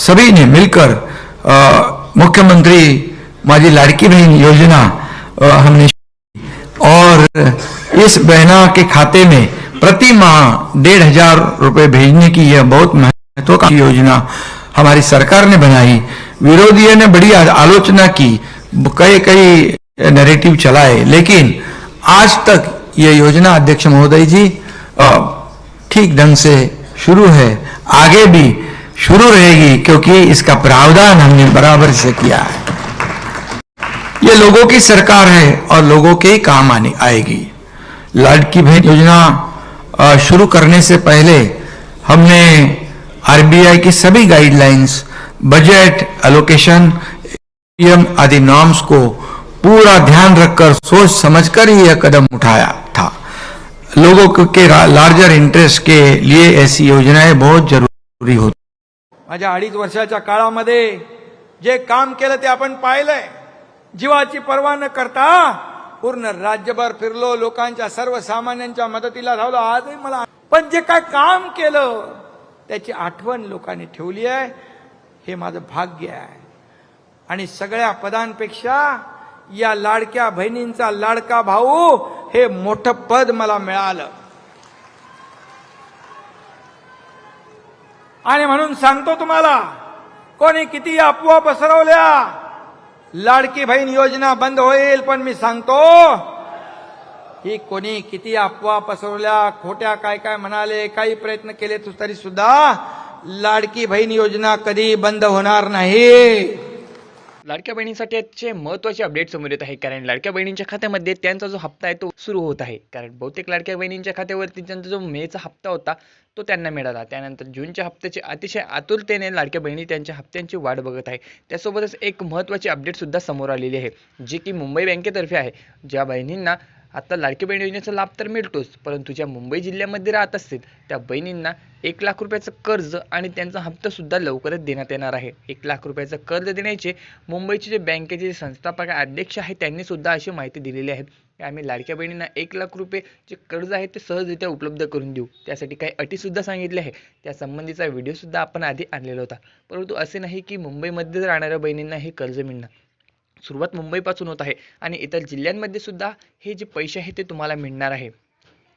सभी ने मिलकर मुख्यमंत्री माझी लाड़की बहन योजना हमने और इस बहना के खाते में प्रति माह डेढ़ हज़ार रुपए भेजने की यह बहुत महत्वाकांक्षी योजना हमारी सरकार ने बनाई। विरोधियों ने बड़ी आलोचना की, कई कई नैरेटिव चलाए, लेकिन आज तक यह योजना अध्यक्ष महोदय जी ठीक ढंग से शुरू है। आगे भी शुरू रहेगी क्योंकि इसका प्रावधान हमने बराबर से किया है। ये लोगों की सरकार है और लोगों के काम आने, आएगी। लाडकी बहन योजना शुरू करने से पहले हमने आरबीआई की सभी गाइडलाइंस बजट एलोकेशन एम आदि नॉर्म्स को पूरा ध्यान रखकर, सोच समझकर ही यह कदम उठाया था। लोगों के लार्जर इंटरेस्ट के लिए ऐसी योजनाएँ बहुत ज़रूरी होती माझ्या अडीच वर्षाच्या काळामध्ये जे काम केलं ते आपण पाहिलंय. जीवाची पर्वा न करता पूर्ण राज्यभर फिरलो लोकांच्या सर्वसामान्यांच्या मदतीला राहिलो आजही मला पण जे काय काम केलं त्याची आठवण लोकांनी ठेवली आहे. हे माझं भाग्य आहे. आणि सगळ्या पदांपेक्षा या लाडक्या बहिणींचा लाडका भाऊ हे मोठं पद मला मिळालं. आणि म्हणून सांगतो तुम्हाला कोणी किती अफवा पसरवल्या लाडकी बहीण योजना बंद होईल पण मी सांगतो ही कोणी किती अफवा पसरवल्या खोट्या काय काय म्हणाले काही प्रयत्न केले तू तरी सुद्धा लाडकी बहीण योजना कधी बंद होणार नाही. लाडक्या बहिणींसाठी आजचे महत्त्वाचे अपडेट समोर येत आहे कारण लाडक्या बहिणींच्या खात्यामध्ये त्यांचा जो हप्ता आहे तो सुरू होत आहे. कारण बहुतेक लाडक्या बहिणींच्या खात्यावरती त्यांचा जो मेचा हप्ता होता तो त्यांना मिळाला. त्यानंतर जूनच्या हप्त्याची अतिशय आतुरतेने लाडक्या बहिणी त्यांच्या हप्त्यांची वाट बघत आहे. त्यासोबतच एक महत्त्वाची अपडेट सुद्धा समोर आलेली आहे जी की मुंबई बँकेतर्फे आहे. ज्या बहिणींना आता लाडकी बहीण योजनेचा लाभ तर मिळतोच परंतु ज्या मुंबई जिल्ह्यामध्ये राहत असतील त्या बहिणींना एक लाख रुपयाचं कर्ज आणि त्यांचा हप्ता सुद्धा लवकरच देण्यात येणार आहे. एक लाख रुपयाचं कर्ज देण्याचे मुंबईचे जे बँकेचे जे संस्थापक अध्यक्ष आहेत त्यांनी सुद्धा अशी माहिती दिलेली आहे. की आम्ही लाडक्या बहिणींना एक लाख रुपये जे कर्ज आहे ते सहजरित्या उपलब्ध करून देऊ. त्यासाठी काही अटीसुद्धा सांगितल्या आहे त्या संबंधीचा व्हिडिओसुद्धा आपण आधी आणलेला होता. परंतु असे नाही की मुंबईमध्ये राहणाऱ्या बहिणींना हे कर्ज मिळणार. सुरुवात मुंबईपासून होत आहे आणि इतर जिल्ह्यांमध्ये सुद्धा हे जे पैसे आहे ते तुम्हाला मिळणार आहे.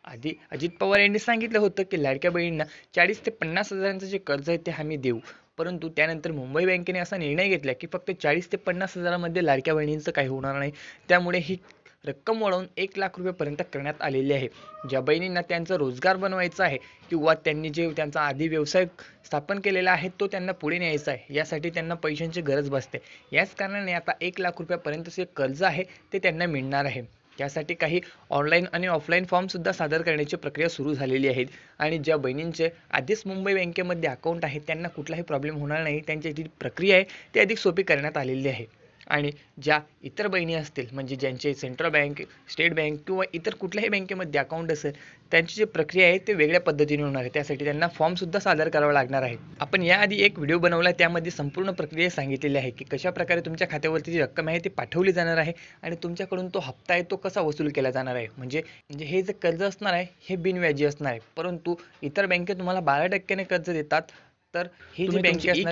आधी अजित पवार यांनी सांगितलं होतं की लाडक्या बहिणींना चाळीस ते पन्नास हजारांचं जे कर्ज आहे ते आम्ही देऊ. परंतु त्यानंतर मुंबई बँकेने असा निर्णय घेतला की फक्त चाळीस ते पन्नास हजारामध्ये लाडक्या बहिणींचं काही होणार नाही. त्यामुळे ही रक्कम वाढवून एक लाख रुपयेपर्यंत करण्यात आलेली आहे. ज्या बहिणींना त्यांचा रोजगार बनवायचा आहे किंवा त्यांनी जे त्यांचा आधी व्यवसाय स्थापन केलेला आहे तो त्यांना पुढे न्यायचा आहे यासाठी त्यांना पैशांची गरज भासते. याच कारणाने आता एक लाख रुपयापर्यंतचे कर्ज आहे ते त्यांना मिळणार आहे. त्यासाठी काही ऑनलाईन आणि ऑफलाईन फॉर्मसुद्धा सादर करण्याची प्रक्रिया सुरू झालेली आहे आणि ज्या बहिणींचे आधीच मुंबई बँकेमध्ये अकाउंट आहे त्यांना कुठलाही प्रॉब्लेम होणार नाही त्यांची जी प्रक्रिया आहे ती अधिक सोपी करण्यात आलेली आहे. आणि ज्या इतर बहिणी असतील म्हणजे ज्यांचे सेंट्रल बँक स्टेट बँक किंवा इतर कुठल्याही बँकेमध्ये अकाउंट असेल त्यांची जी प्रक्रिया आहे ते वेगळ्या पद्धतीने होणार आहे. त्यासाठी त्यांना फॉर्मसुद्धा सादर करावा लागणार आहे. आपण याआधी एक व्हिडिओ बनवला त्यामध्ये संपूर्ण प्रक्रिया सांगितलेली आहे की कशा प्रकारे तुमच्या खात्यावरती जी रक्कम आहे ती पाठवली जाणार आहे आणि तुमच्याकडून तो हप्ता आहे तो कसा वसूल केला जाणार आहे. म्हणजे म्हणजे हे जे कर्ज असणार आहे हे बिनव्याजी असणार आहे. परंतु इतर बँकेत तुम्हाला बारा टक्क्याने कर्ज देतात तर ही जी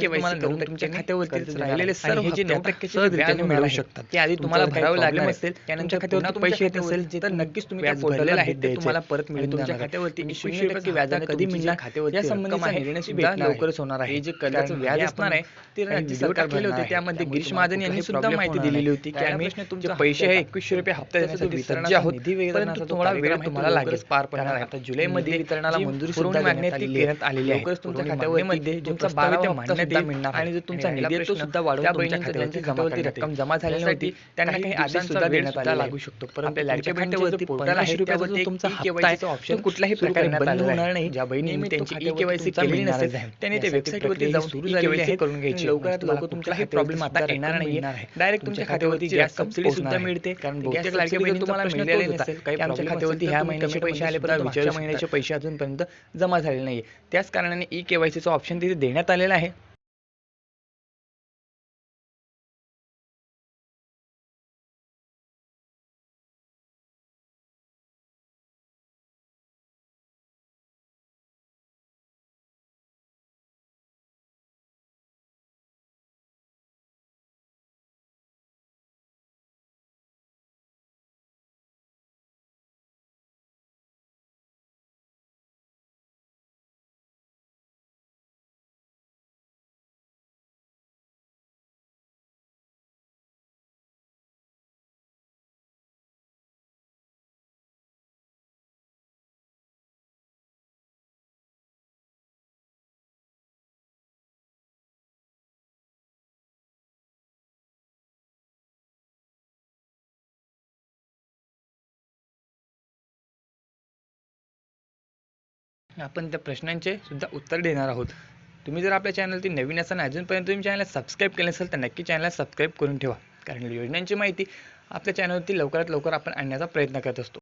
तुमच्या खात्यावरती राहिलेले सर्व हे जे नऊ टक्क्याचे मिळू शकतात. ते आधी तुम्हाला भरावं लागणार असेल, त्यानंतर खात्यावरती पैसे येत असेल तर नक्कीच तुम्ही व्याज त्या पोर्टलला आहे ते. तुम्हाला परत मिळून तुमच्या. खात्यावरती शून्य टक्के व्याजाने कधी मिळणार खात्यावरती या आहे, निर्णय सुद्धा. लवकरच होणार आहे हे जे कर्जाचं व्याज हे असणार आहे ते राज्य सरकार भरणार होते. त्यामध्ये गिरीश महाजन यांनी सुद्धा माहिती दिलेली. होती की आम्ही तुमचा पैसे हप्ता एकवीसशे रुपये हप्ता देण्यासाठी वितरणाचा आहोत परंतु तुम्हाला वेळ तुम्हाला लागेल पार पडणार आहे. आता जुलैमध्ये वितरणाला मंजुरी पुरवणी सुद्धा मागणी देण्यात आहे ती आलेली आहे. लवकरच तुमच्या पुरवणी खात्यावरती जो तुमचा बारावा सुद्धा मिळणार. आणि जो तुमचा निधी तो सुद्धा वाढवून त्या तुमच्या खात्यावरती जमा करण्यात रक्कम. जमा त्यासाठी नव्हती, त्यांना काही आदेश सुद्धा देण्यात आलेला लागू. शकतो. परंतु लाडक्या आहे त्यावरती त्यावरती तुमचा तो ऑप्शन कुठल्याही सुरू प्रकारे बंद होणार. नाही. ज्या बहिणींनी त्यांची ई केवायसी केलेली नसेल. त्यांनी ते वेबसाईटवरती जाऊन सुरू केवायसी आहे. करून घ्यायची लवकरात लवकर कुठलाही तुमच्या प्रॉब्लेम आता येणार नाही मिळणार आहे. डायरेक्ट तुमच्या खात्यावरती गॅस सबसिडी सुद्धा. मिळते कारण बहुतेक गॅस लाडक्या बहिणींचा तुम्हाला मिळालेली. नसेल काही आमच्या खात्यावरती ह्या महिन्याचे पैसे आले मध्ये पुढच्या विचारू महिन्याचे. पैसे अजूनपर्यंत जमा झालेले नाही त्याच कारणाने ई केवायसीचा ऑप्शन तिथे देण्यात आलेला आहे. आपण त्या प्रश्नांचे सुद्धा उत्तर देणार आहोत. तुम्ही जर आपल्या चॅनलवरती नवीन असाल आणि अजूनपर्यंत तुम्ही चॅनलला सबस्क्राईब केलं असेल तर नक्की चॅनलला सबस्क्राईब करून ठेवा. कारण योजनांची माहिती आपल्या चॅनलवरती लवकरात लवकर आपण आणण्याचा प्रयत्न करत असतो.